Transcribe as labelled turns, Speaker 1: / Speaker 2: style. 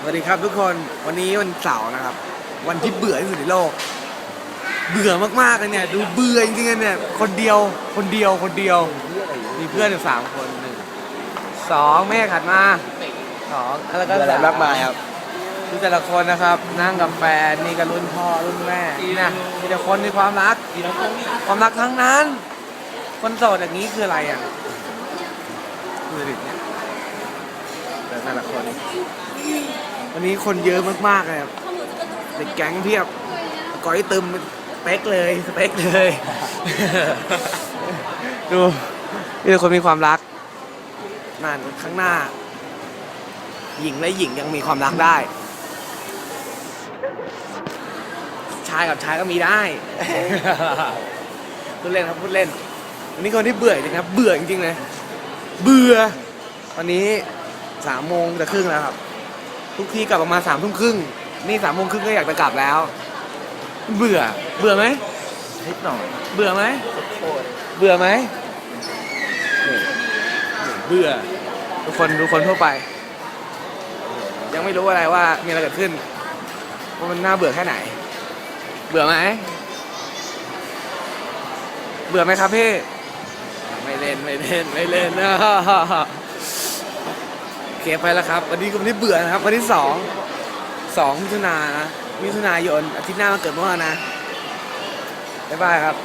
Speaker 1: สวัสดีครับทุกคนวันนี้วันเสาร์นะครับ วันที่เบื่อที่สุดในโลก เบื่อมากๆเลยเนี่ย ดูเบื่อจริงๆๆเนี่ยคนเดียวคนเดียวคนเดียว มีเพื่อนอยู่สามคนหนึ่งสองแม่ขัดมาสองแล้วก็
Speaker 2: อะไร
Speaker 1: สาม
Speaker 2: มากมายครับ
Speaker 1: ดูแต่ละคนนะครับนั่งกับแฟนนี่ก็รุ่นพ่อรุ่นแม่นี่นะมีแต่คนมีความรักความรักทั้งนั้น คนโสดอย่างนี้คืออะไรอะคือดิเนี่ยแต่แต่ละคน วันนี้คนเยอะมากๆเลยครับเด็กแก๊งเพียบก้อยตึมสเป๊กเลยสเป๊กเลย ดูนี่เป็นคนมีความรักนั่นข้างหน้า หญิงและหญิงยังมีความรักได้ ชายกับชายก็มีได้พูดเล่นครับพูดเล่นวันนี้คนที่เบื่อจริงครับ เบื่อจริงๆเลยเบื่อวันนี้สามโมงจะครึ่งแล้วครับ ทุกทีกลับประมาณสามทุ่มครึ่งนี่สามโมงครึ่งก็อยากจะกลับแล้ว เบื่อ เบื่อไหม
Speaker 2: นิดหน่อย
Speaker 1: เบื่อไหมเบื่อไหมเบื่อ ทุกคนทุกคนทั่วไป ยังไม่รู้อะไรว่ามีอะไรเกิดขึ้นว่ามันน่าเบื่อแค่ไหน เบื่อไหมเบื่อไหมครับพี่ไม่เล่นไม่เล่นไม่เล่น โอเคไปแล้วครับ วันนี้ก็วันที่เบื่อนะครับ วันที่สองสองมิถุนานะมิถุนายนอาทิตย์หน้ามาเกิดเมื่อวานนะบ๊ายบายครับ